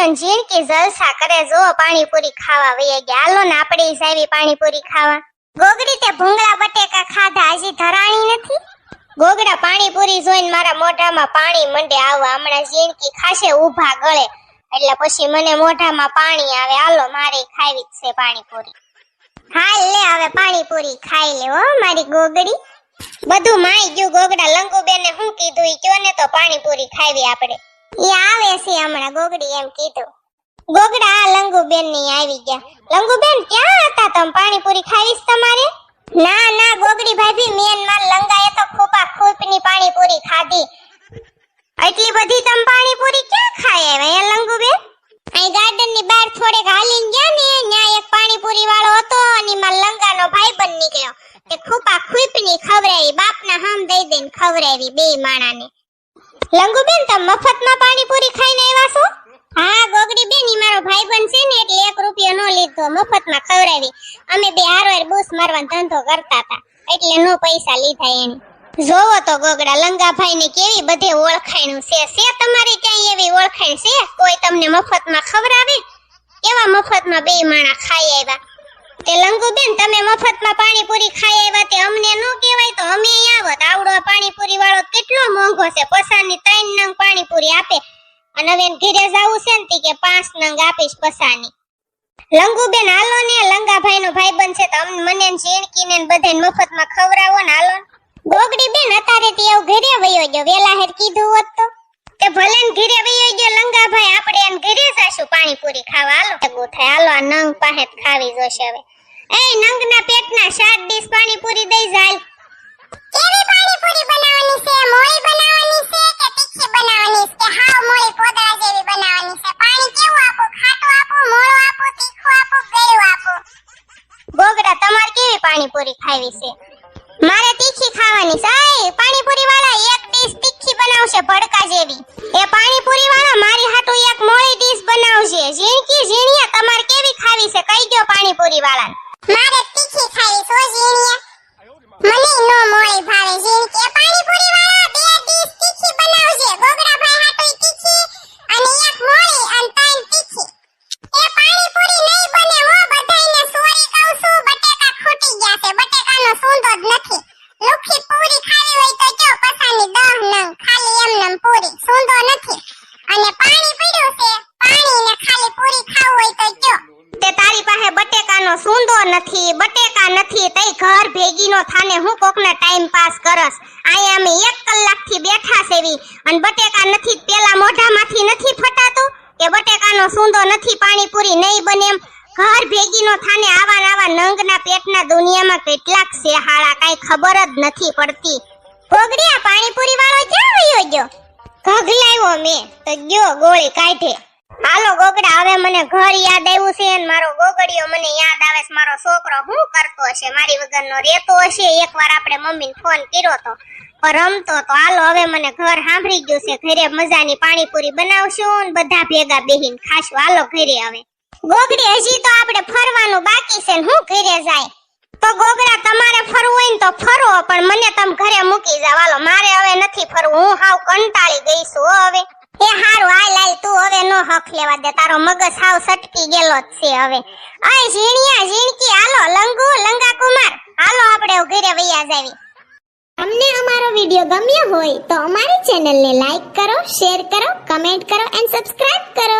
ઝીણીઓ કે જલસા કરે, જો પાણીપુરી ખાવા વઈએ ગયા. ને આપણે સાવી પાણીપુરી ખાવા. ગોગડી તે ભૂંગળા, બટેકા ખાધા. હજી ધરાણી નથી. ગોગડા પાણીપુરી જોઈને મારા મોઢામાં પાણી મંડે આવવા હમણાં ઝીણકી ખાશે, ઊભા ગળે. એટલે પછી મને મોઢામાં પાણી આવે. હાલો, મારે ખાવી જ છે પાણીપુરી. હાલ લે હવે પાણીપુરી ખાઈ લે હો, મારી ગોગડી. બધું માઈ ગયું ગોગડા. લંગુબેને શું કીધું ઈ કયો ને તો પાણીપુરી ખાવી આપણે. ઈ આવે છે ની પાણીપુરી ના ના ખોપા ની ને વાળો હતો અને લંગાનો બન નીકળ્યો. તે ખોપા ખુઈપની ખવરાવી બાપના હામ દઈ દઈને ખવરાવી બે માણાને. લંગુબેન, તમે મફતમાં પાણીપુરી ખાઈને આવ્યા છો? હા ગોગડી બેન ઈ મારો ભાઈબંધ છે ને, એટલે એક રૂપિયો નો લીધો, મફતમાં ખવડાવી. અમે બે હારવાર બૂસ મારવાનો ધંધો કરતા હતા, એટલે નો પૈસા લીધા એને જોવો તો ગોગડા લંગાભાઈ ને કેવી બધી ઓળખાણું છે? છે તમારી ક્યાંય એવી ઓળખાણ છે? કોઈ તમને મફતમાં ખવડાવે? એવા મફતમાં બે માણા ખાઈ આવ્યા? તે લંગુબેન, તમે મફતમાં પાણીપુરી ખાઈ આવ્યા તે અમને કેટલો મોંઘો છે. પસાની ત્રણ નંગ પાણીપુરી આપે. અને હવે ઘરે જાવું છે ને કે પાંચ નંગ આપીશ પસાની લંગુબેન, હાલો ને લંગાભાઈ નો ભાઈ બનશે તો મને ને ઝીણકીને ને બધાને મફતમાં ખવડાવો ને હાલો ગોગડી બેન અત્યારે તે એવું ઘરે વયો ગયો. વેલા હેર કીધું હોત તો. તે ભલે ને ઘરે વયો ગયો લંગાભાઈ, આપણે એને ઘરે જાશું પાણીપુરી ખાવા. હાલો. ભેગું થાય. હાલો, આ નંગ પાસે ખાવી જોશે હવે. એ નંગના પેટના સાત ડીશ પાણીપુરી દઈ જાય પાણીપુરી ખાવી છે મારે તીખી ખાવાની સાહેબ પાણીપુરી વાળા એક ડીશ તીખી બનાવશે, ભડકા જેવી. એ પાણીપુરી વાળા મારી હાટુ એક મોળી ડીશ બનાવશે. ઝીણકી ઝીણિયા તમારે કેવી ખાવી છે? કઈ દો પાણીપુરી વાળા મારે તીખી ખાવી છે ઝીણિયા મને નો પૂરી સૂંદો નથી. અને પાણી પીડ્યું છે પાણી ને ખાલી પૂરી ખાવું હોય તો જો. તે તારી પાસે બટેકાનો સૂંદો નથી, બટેકા નથી, તઈ ઘર ભેગીનો થાને, હું કોકને ટાઈમ પાસ કરસ. આયા અમે એક કલાકથી બેઠા સેવી, અને બટેકા નથી, પેલા મોઢામાંથી નથી ફટાતું કે બટેકાનો સુંદો નથી, પાણીપુરી નહીં બને એમ. ઘર ભેગીનો થાને, આવા ને આવા નંગના પેટના દુનિયામાં કેટલાક સેહાળા કાઈ ખબર જ નથી પડતી. ભોગડિયા પાણીપુરી વાળો ક્યાં વયો ગયો? ઘગલાવ્યો મે. તો ગયો ગોળી કાઢે. હાલો ગોગડા, હવે મને ઘર યાદ આવ્યું છે અને મારો ગોગડીયો મને યાદ આવે છે મારો છોકરો શું કરતો હશે? મારી વગરનો રહેતો હશે. એકવાર આપણે મમ્મીને ફોન કર્યો તો. રમતો તો હાલો, હવે મને ઘર સાંભળી ગયું છે. ઘરે મજાની પાણીપુરી બનાવશું ને બધા ભેગા બેહીને ખાશું. હાલો ઘરે હવે. ગોગડી, હજી તો આપણે ફરવાનું બાકી છે હું ઘરે જાય? તો ગોગરા, તમારે ફરવું હોય તો ફરો, પણ મને તમે ઘરે મૂકી જાવ. હાલો, મારે હવે નથી ફરવું. હું હાવ કંટાળી ગઈ છું હવે. એ હારું, હાલ હાલ, તું હવે નો હક લેવા દે. તારો મગજ હાવ સટકી ગયેલો જ છે હવે. અય, ઝીણિયા, ઝીણકી, હાલો, લંગુ લંગા કુમાર હાલો, આપણે ઘરે વૈયા જાવી. તમને અમારો વિડિયો ગમ્યો હોય તો અમારી ચેનલને લાઈક કરો, શેર કરો, કમેન્ટ કરો એન્ડ સબસ્ક્રાઇબ કરો.